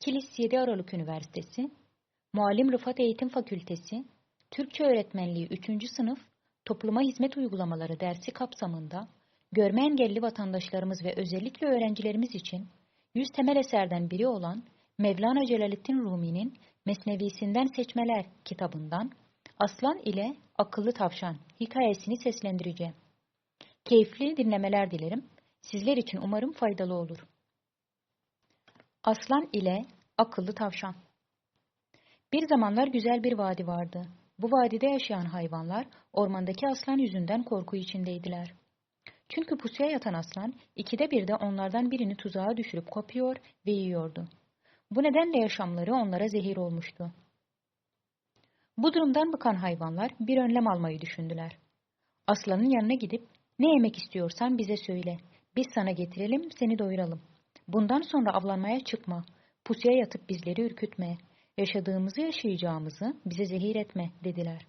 Kilis 7 Aralık Üniversitesi, Muallim Rıfat Eğitim Fakültesi, Türkçe Öğretmenliği 3. sınıf Topluma Hizmet Uygulamaları dersi kapsamında görme engelli vatandaşlarımız ve özellikle öğrencilerimiz için 100 temel eserden biri olan Mevlana Celaleddin Rumi'nin Mesnevisinden Seçmeler kitabından Aslan ile Akıllı Tavşan hikayesini seslendireceğim. Keyifli dinlemeler dilerim. Sizler için umarım faydalı olur. Aslan ile Akıllı Tavşan Bir zamanlar güzel bir vadi vardı. Bu vadide yaşayan hayvanlar ormandaki aslan yüzünden korku içindeydiler. Çünkü pusuya yatan aslan ikide bir de onlardan birini tuzağa düşürüp kopuyor ve yiyordu. Bu nedenle yaşamları onlara zehir olmuştu. Bu durumdan bıkan hayvanlar bir önlem almayı düşündüler. Aslanın yanına gidip ne yemek istiyorsan bize söyle. Biz sana getirelim, seni doyuralım. Bundan sonra avlanmaya çıkma. Pusuya yatıp bizleri ürkütme. Yaşadığımızı yaşayacağımızı bize zehir etme dediler.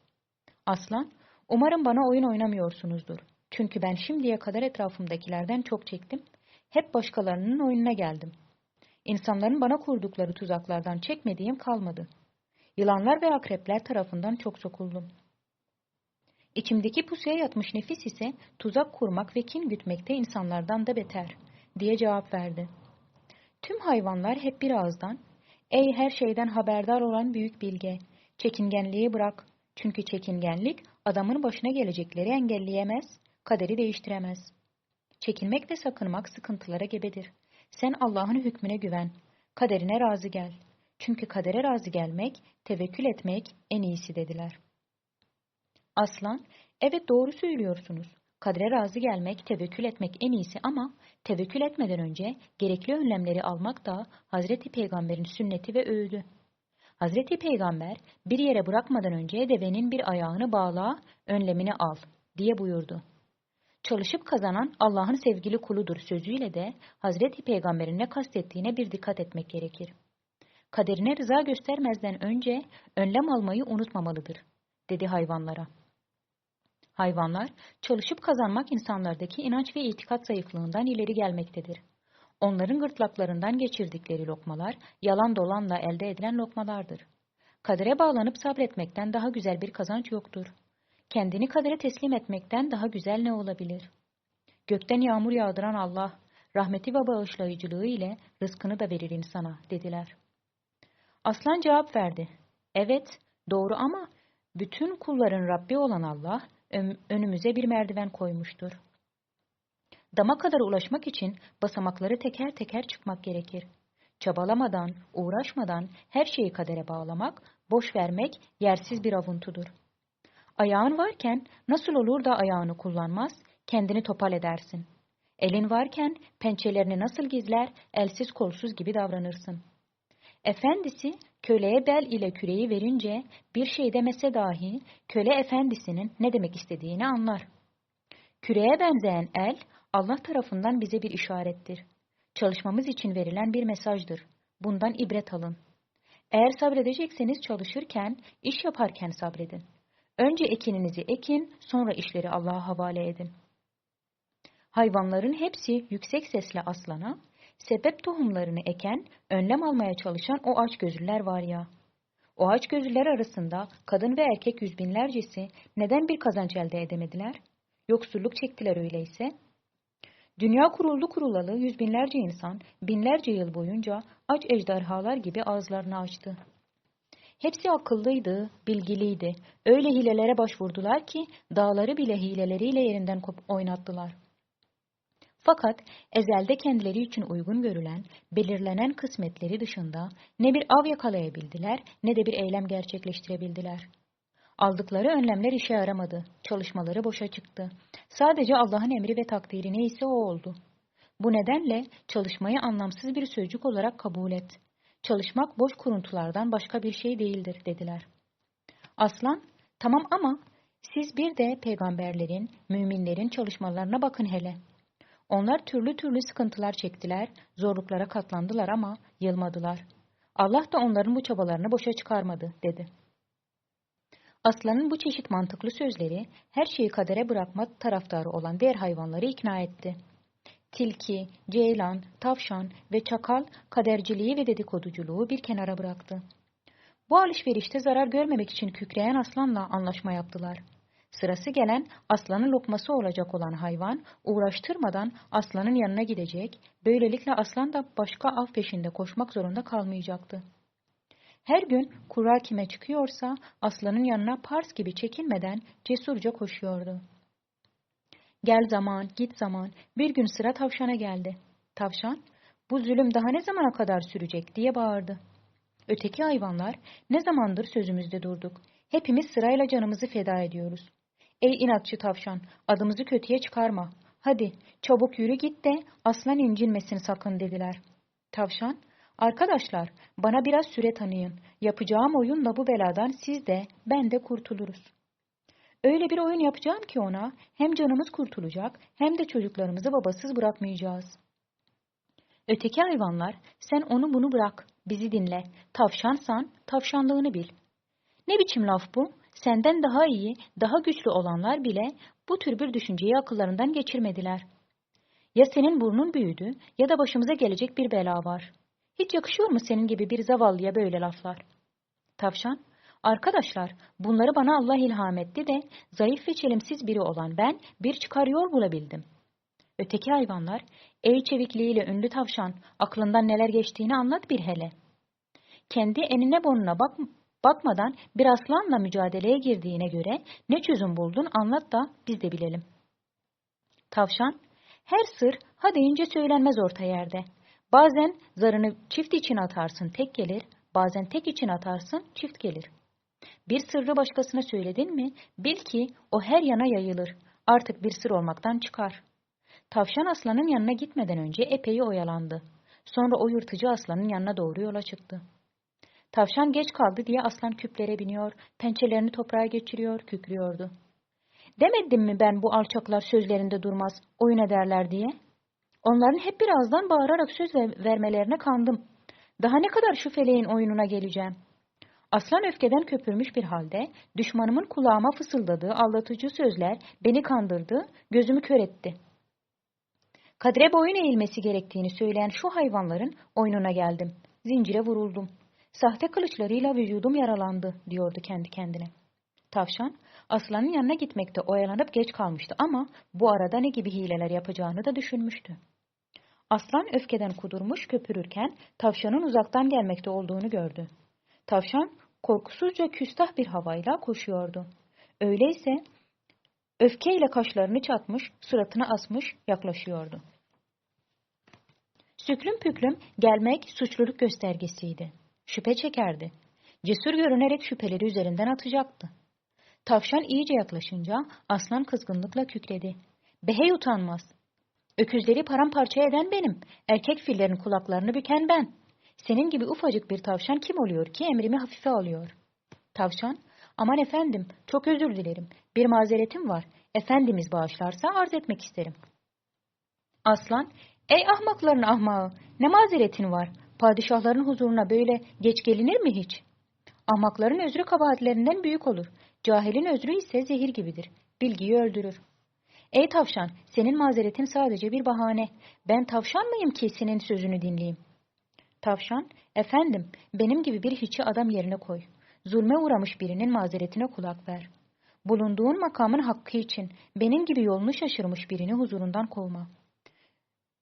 Aslan, umarım bana oyun oynamıyorsunuzdur. Çünkü ben şimdiye kadar etrafımdakilerden çok çektim. Hep başkalarının oyununa geldim. İnsanların bana kurdukları tuzaklardan çekmediğim kalmadı. Yılanlar ve akrepler tarafından çok sokuldum. İçimdeki pusuya yatmış nefis ise tuzak kurmak ve kin gütmekte insanlardan da beter, diye cevap verdi. Tüm hayvanlar hep bir ağızdan, ey her şeyden haberdar olan büyük bilge, çekingenliği bırak. Çünkü çekingenlik adamın başına gelecekleri engelleyemez, kaderi değiştiremez. Çekinmek ve sakınmak sıkıntılara gebedir. Sen Allah'ın hükmüne güven, kaderine razı gel. Çünkü kadere razı gelmek, tevekkül etmek en iyisi dediler. Aslan, evet doğru söylüyorsunuz. Kadere razı gelmek, tevekkül etmek en iyisi ama tevekkül etmeden önce gerekli önlemleri almak da Hazreti Peygamber'in sünneti ve öğüdü. Hazreti Peygamber bir yere bırakmadan önce devenin bir ayağını bağla, önlemini al diye buyurdu. Çalışıp kazanan Allah'ın sevgili kuludur sözüyle de Hazreti Peygamber'in ne kastettiğine bir dikkat etmek gerekir. Kaderine rıza göstermezden önce önlem almayı unutmamalıdır, dedi hayvanlara. Hayvanlar, çalışıp kazanmak insanlardaki inanç ve itikat zayıflığından ileri gelmektedir. Onların gırtlaklarından geçirdikleri lokmalar, yalan dolanla elde edilen lokmalardır. Kadere bağlanıp sabretmekten daha güzel bir kazanç yoktur. Kendini kadere teslim etmekten daha güzel ne olabilir? Gökten yağmur yağdıran Allah, rahmeti ve bağışlayıcılığı ile rızkını da verir insana, dediler. Aslan cevap verdi. Evet, doğru ama bütün kulların Rabbi olan Allah, önümüze bir merdiven koymuştur. Dama kadar ulaşmak için basamakları teker teker çıkmak gerekir. Çabalamadan, uğraşmadan her şeyi kadere bağlamak, boş vermek yersiz bir avuntudur. Ayağın varken nasıl olur da ayağını kullanmaz, kendini topal edersin. Elin varken pençelerini nasıl gizler, elsiz kolsuz gibi davranırsın. Efendisi köleye bel ile küreği verince bir şey demese dahi köle efendisinin ne demek istediğini anlar. Küreğe benzeyen el Allah tarafından bize bir işarettir. Çalışmamız için verilen bir mesajdır. Bundan ibret alın. Eğer sabredecekseniz çalışırken, iş yaparken sabredin. Önce ekininizi ekin, sonra işleri Allah'a havale edin. Hayvanların hepsi yüksek sesle aslana, sebep tohumlarını eken, önlem almaya çalışan o aç gözlüler var ya. O aç gözlüler arasında kadın ve erkek yüz binlercesi neden bir kazanç elde edemediler? Yoksulluk çektiler öyleyse. Dünya kuruldu kurulalı yüz binlerce insan binlerce yıl boyunca aç ejderhalar gibi ağızlarını açtı. Hepsi akıllıydı, bilgiliydi. Öyle hilelere başvurdular ki dağları bile hileleriyle yerinden oynattılar. Fakat ezelde kendileri için uygun görülen, belirlenen kısmetleri dışında ne bir av yakalayabildiler ne de bir eylem gerçekleştirebildiler. Aldıkları önlemler işe yaramadı, çalışmaları boşa çıktı. Sadece Allah'ın emri ve takdiri neyse o oldu. Bu nedenle çalışmayı anlamsız bir sözcük olarak kabul et. Çalışmak boş kuruntulardan başka bir şey değildir dediler. Aslan, tamam ama siz bir de peygamberlerin, müminlerin çalışmalarına bakın hele. Onlar türlü türlü sıkıntılar çektiler, zorluklara katlandılar ama yılmadılar. Allah da onların bu çabalarını boşa çıkarmadı, dedi. Aslanın bu çeşit mantıklı sözleri her şeyi kadere bırakma taraftarı olan diğer hayvanları ikna etti. Tilki, ceylan, tavşan ve çakal kaderciliği ve dedikoduculuğu bir kenara bıraktı. Bu alışverişte zarar görmemek için kükreyen aslanla anlaşma yaptılar. Sırası gelen aslanın lokması olacak olan hayvan uğraştırmadan aslanın yanına gidecek, böylelikle aslan da başka av peşinde koşmak zorunda kalmayacaktı. Her gün kura kime çıkıyorsa aslanın yanına pars gibi çekinmeden cesurca koşuyordu. Gel zaman, git zaman, bir gün sıra tavşana geldi. Tavşan, bu zulüm daha ne zamana kadar sürecek diye bağırdı. Öteki hayvanlar, ne zamandır sözümüzde durduk. Hepimiz sırayla canımızı feda ediyoruz. Ey inatçı tavşan, adımızı kötüye çıkarma. Hadi, çabuk yürü git de aslan incinmesin sakın dediler. Tavşan, arkadaşlar bana biraz süre tanıyın. Yapacağım oyunla bu beladan siz de ben de kurtuluruz. Öyle bir oyun yapacağım ki ona hem canımız kurtulacak hem de çocuklarımızı babasız bırakmayacağız. Öteki hayvanlar sen onu bunu bırak, bizi dinle. Tavşansan tavşanlığını bil. Ne biçim laf bu? Senden daha iyi, daha güçlü olanlar bile bu tür bir düşünceyi akıllarından geçirmediler. Ya senin burnun büyüdü ya da başımıza gelecek bir bela var. Hiç yakışıyor mu senin gibi bir zavallıya böyle laflar? Tavşan, arkadaşlar bunları bana Allah ilham etti de zayıf ve çelimsiz biri olan ben bir çıkar yol bulabildim. Öteki hayvanlar, ey çevikliğiyle ünlü tavşan aklından neler geçtiğini anlat bir hele. Kendi enine bonuna bak, bakmadan bir aslanla mücadeleye girdiğine göre ne çözüm buldun anlat da biz de bilelim. Tavşan, her sır ha deyince söylenmez orta yerde. Bazen zarını çift için atarsın tek gelir, bazen tek için atarsın çift gelir. Bir sırrı başkasına söyledin mi, bil ki o her yana yayılır, artık bir sır olmaktan çıkar. Tavşan aslanın yanına gitmeden önce epey oyalandı. Sonra o yırtıcı aslanın yanına doğru yola çıktı. Tavşan geç kaldı diye aslan küplere biniyor, pençelerini toprağa geçiriyor, kükrüyordu. Demedim mi ben bu alçaklar sözlerinde durmaz, oyun ederler diye? Onların hep birazdan bağırarak söz vermelerine kandım. Daha ne kadar şu feleğin oyununa geleceğim? Aslan öfkeden köpürmüş bir halde, düşmanımın kulağıma fısıldadığı aldatıcı sözler beni kandırdı, gözümü kör etti. Kadre boyun eğilmesi gerektiğini söyleyen şu hayvanların oyununa geldim. Zincire vuruldum. Sahte kılıçlarıyla vücudum yaralandı, diyordu kendi kendine. Tavşan, aslanın yanına gitmekte oyalanıp geç kalmıştı ama bu arada ne gibi hileler yapacağını da düşünmüştü. Aslan öfkeden kudurmuş köpürürken tavşanın uzaktan gelmekte olduğunu gördü. Tavşan korkusuzca küstah bir havayla koşuyordu. Öyleyse öfkeyle kaşlarını çatmış, suratını asmış yaklaşıyordu. Süklüm püklüm gelmek suçluluk göstergesiydi. Şüphe çekerdi. Cesur görünerek şüpheleri üzerinden atacaktı. Tavşan iyice yaklaşınca aslan kızgınlıkla kükredi. Behey utanmaz. Öküzleri paramparça eden benim. Erkek fillerin kulaklarını büken ben. Senin gibi ufacık bir tavşan kim oluyor ki emrimi hafife alıyor? Tavşan, aman efendim, çok özür dilerim. Bir mazeretim var. Efendimiz bağışlarsa arz etmek isterim. Aslan, ey ahmakların ahmağı, ne mazeretin var? Padişahların huzuruna böyle geç gelinir mi hiç? Ahmakların özrü kabahatlerinden büyük olur. Cahilin özrü ise zehir gibidir. Bilgiyi öldürür. Ey tavşan, senin mazeretin sadece bir bahane. Ben tavşan mıyım ki senin sözünü dinleyeyim? Tavşan, efendim, benim gibi bir hiçi adam yerine koy. Zulme uğramış birinin mazeretine kulak ver. Bulunduğun makamın hakkı için benim gibi yolunu şaşırmış birini huzurundan kovma.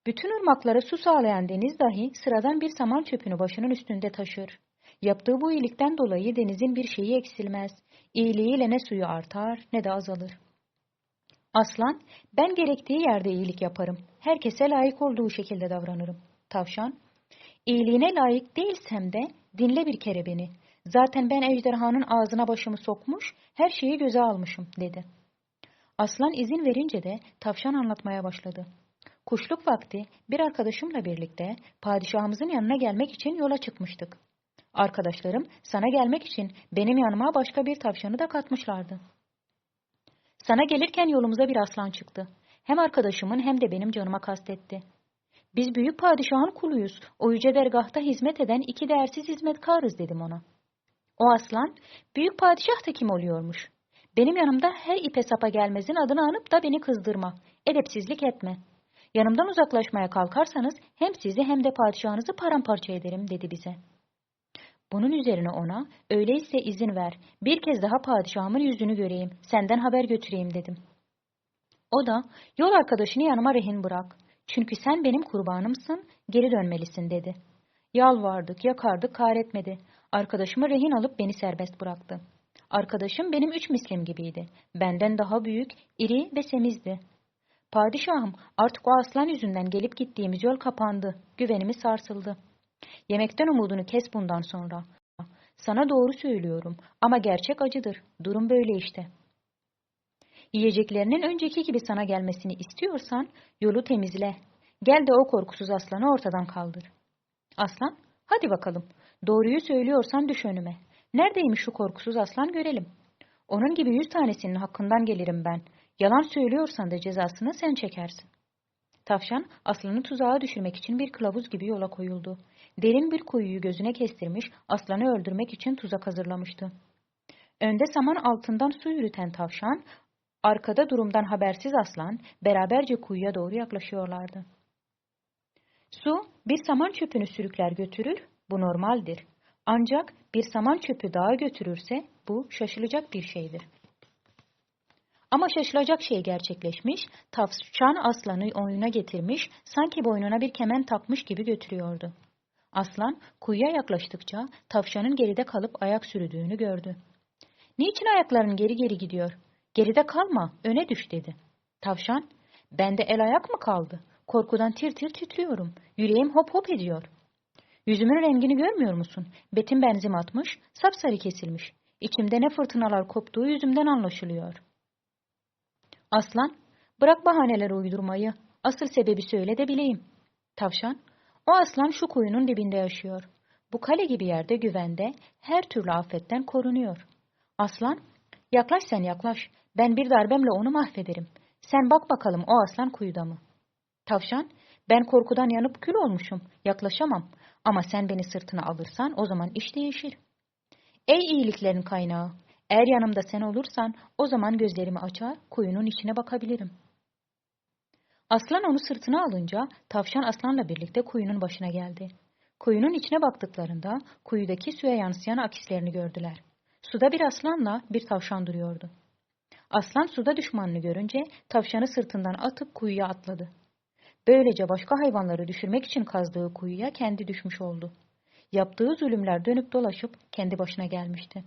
Bütün ırmaklara su sağlayan deniz dahi sıradan bir saman çöpünü başının üstünde taşır. Yaptığı bu iyilikten dolayı denizin bir şeyi eksilmez. İyiliğiyle ne suyu artar ne de azalır. Aslan, ben gerektiği yerde iyilik yaparım. Herkese layık olduğu şekilde davranırım. Tavşan, iyiliğine layık değilsem de dinle bir kere beni. Zaten ben ejderhanın ağzına başımı sokmuş, her şeyi göze almışım, dedi. Aslan izin verince de tavşan anlatmaya başladı. Kuşluk vakti bir arkadaşımla birlikte padişahımızın yanına gelmek için yola çıkmıştık. Arkadaşlarım sana gelmek için benim yanıma başka bir tavşanı da katmışlardı. Sana gelirken yolumuza bir aslan çıktı. Hem arkadaşımın hem de benim canıma kastetti. Biz büyük padişahın kuluyuz. O yüce dergahta hizmet eden iki değersiz hizmetkarız dedim ona. O aslan, büyük padişah da kim oluyormuş? Benim yanımda her ipe sapa gelmezin adını anıp da beni kızdırma. Edepsizlik etme. Yanımdan uzaklaşmaya kalkarsanız hem sizi hem de padişahınızı paramparça ederim dedi bize. Bunun üzerine ona öyleyse izin ver bir kez daha padişahımın yüzünü göreyim senden haber götüreyim dedim. O da yol arkadaşını yanıma rehin bırak. Çünkü sen benim kurbanımsın geri dönmelisin dedi. Yalvardık yakardık kar etmedi. Arkadaşımı rehin alıp beni serbest bıraktı. Arkadaşım benim üç mislim gibiydi. Benden daha büyük, iri ve semizdi. Padişahım artık o aslan yüzünden gelip gittiğimiz yol kapandı. Güvenimi sarsıldı. Yemekten umudunu kes bundan sonra. Sana doğru söylüyorum ama gerçek acıdır. Durum böyle işte. Yiyeceklerinin önceki gibi sana gelmesini istiyorsan yolu temizle. Gel de o korkusuz aslanı ortadan kaldır. Aslan, hadi bakalım. Doğruyu söylüyorsan düş önüme. Neredeymiş şu korkusuz aslan görelim. Onun gibi yüz tanesinin hakkından gelirim ben. Yalan söylüyorsan da cezasını sen çekersin. Tavşan aslanı tuzağa düşürmek için bir kılavuz gibi yola koyuldu. Derin bir kuyuyu gözüne kestirmiş, aslanı öldürmek için tuzak hazırlamıştı. Önde saman altından su yürüten tavşan, arkada durumdan habersiz aslan beraberce kuyuya doğru yaklaşıyorlardı. Su bir saman çöpünü sürükler götürür, bu normaldir. Ancak bir saman çöpü dağa götürürse bu şaşılacak bir şeydir. Ama şaşılacak şey gerçekleşmiş, tavşan aslanı oyuna getirmiş, sanki boynuna bir kemen takmış gibi götürüyordu. Aslan kuyuya yaklaştıkça tavşanın geride kalıp ayak sürüdüğünü gördü. Niçin ayakların geri geri gidiyor? Geride kalma, öne düş dedi. Tavşan, bende el ayak mı kaldı? Korkudan tir tir titriyorum. Yüreğim hop hop ediyor. Yüzümün rengini görmüyor musun? Betim benzim atmış, sapsarı kesilmiş. İçimde ne fırtınalar koptuğu yüzümden anlaşılıyor. Aslan, bırak bahaneler uydurmayı. Asıl sebebi söyle de bileyim. Tavşan, o aslan şu kuyunun dibinde yaşıyor. Bu kale gibi yerde güvende, her türlü afetten korunuyor. Aslan, yaklaş sen yaklaş. Ben bir darbemle onu mahvederim. Sen bak bakalım o aslan kuyuda mı? Tavşan, ben korkudan yanıp kül olmuşum. Yaklaşamam. Ama sen beni sırtına alırsan o zaman iş değişir. Ey iyiliklerin kaynağı! Eğer yanımda sen olursan o zaman gözlerimi açar, kuyunun içine bakabilirim. Aslan onu sırtına alınca tavşan aslanla birlikte kuyunun başına geldi. Kuyunun içine baktıklarında kuyudaki suya yansıyan akislerini gördüler. Suda bir aslanla bir tavşan duruyordu. Aslan suda düşmanını görünce tavşanı sırtından atıp kuyuya atladı. Böylece başka hayvanları düşürmek için kazdığı kuyuya kendi düşmüş oldu. Yaptığı zulümler dönüp dolaşıp kendi başına gelmişti.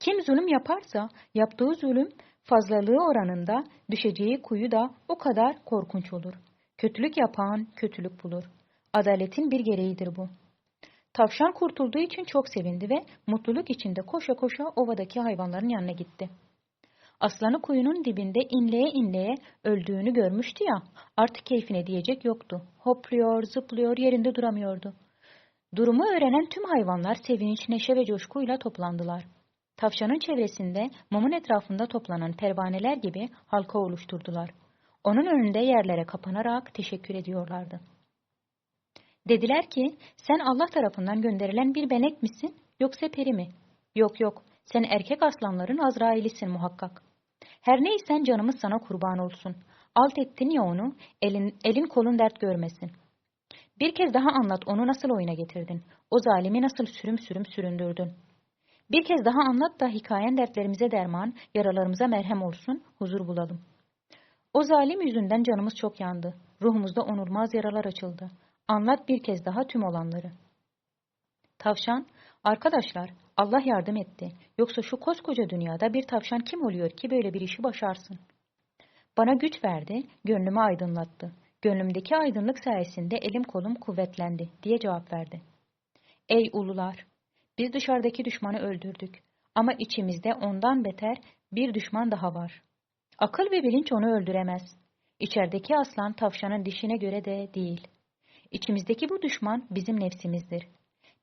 Kim zulüm yaparsa yaptığı zulüm fazlalığı oranında düşeceği kuyu da o kadar korkunç olur. Kötülük yapan kötülük bulur. Adaletin bir gereğidir bu. Tavşan kurtulduğu için çok sevindi ve mutluluk içinde koşa koşa ovadaki hayvanların yanına gitti. Aslanı kuyunun dibinde inleye inleye öldüğünü görmüştü ya, artık keyfine diyecek yoktu. Hopluyor, zıplıyor, yerinde duramıyordu. Durumu öğrenen tüm hayvanlar sevinç, neşe ve coşkuyla toplandılar. Tavşanın çevresinde mumun etrafında toplanan pervaneler gibi halka oluşturdular. Onun önünde yerlere kapanarak teşekkür ediyorlardı. Dediler ki, sen Allah tarafından gönderilen bir benek misin, yoksa peri mi? Yok yok, sen erkek aslanların Azrail'isin muhakkak. Her neysen canımız sana kurban olsun. Alt ettin ya onu, elin, elin kolun dert görmesin. Bir kez daha anlat onu nasıl oyuna getirdin, o zalimi nasıl sürüm sürüm süründürdün. Bir kez daha anlat da hikayen dertlerimize derman, yaralarımıza merhem olsun, huzur bulalım. O zalim yüzünden canımız çok yandı. Ruhumuzda onulmaz yaralar açıldı. Anlat bir kez daha tüm olanları. Tavşan, arkadaşlar Allah yardım etti. Yoksa şu koskoca dünyada bir tavşan kim oluyor ki böyle bir işi başarsın? Bana güç verdi, gönlümü aydınlattı. Gönlümdeki aydınlık sayesinde elim kolum kuvvetlendi diye cevap verdi. Ey ulular! Biz dışarıdaki düşmanı öldürdük. Ama içimizde ondan beter bir düşman daha var. Akıl ve bilinç onu öldüremez. İçerideki aslan tavşanın dişine göre de değil. İçimizdeki bu düşman bizim nefsimizdir.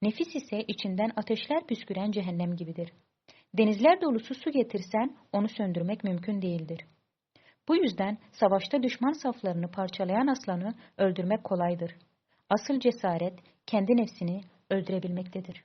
Nefis ise içinden ateşler püsküren cehennem gibidir. Denizler dolusu su getirsen onu söndürmek mümkün değildir. Bu yüzden savaşta düşman saflarını parçalayan aslanı öldürmek kolaydır. Asıl cesaret kendi nefsini öldürebilmektedir.